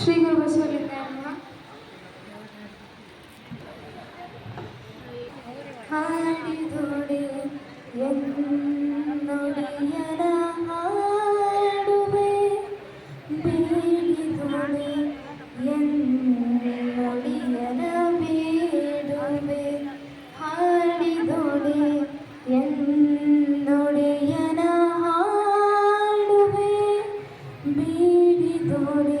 Shri കുർബസ്വലിന്ദമ്മ ആടിതോടെ എന്നുടയട ആടുവേ. പേടിതോടെ എന്നുടയട പേടുവേ. ആടിതോടെ എന്നുടയന ആടുവേ. പേടിതോടെ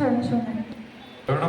Sorry, sorry. Turn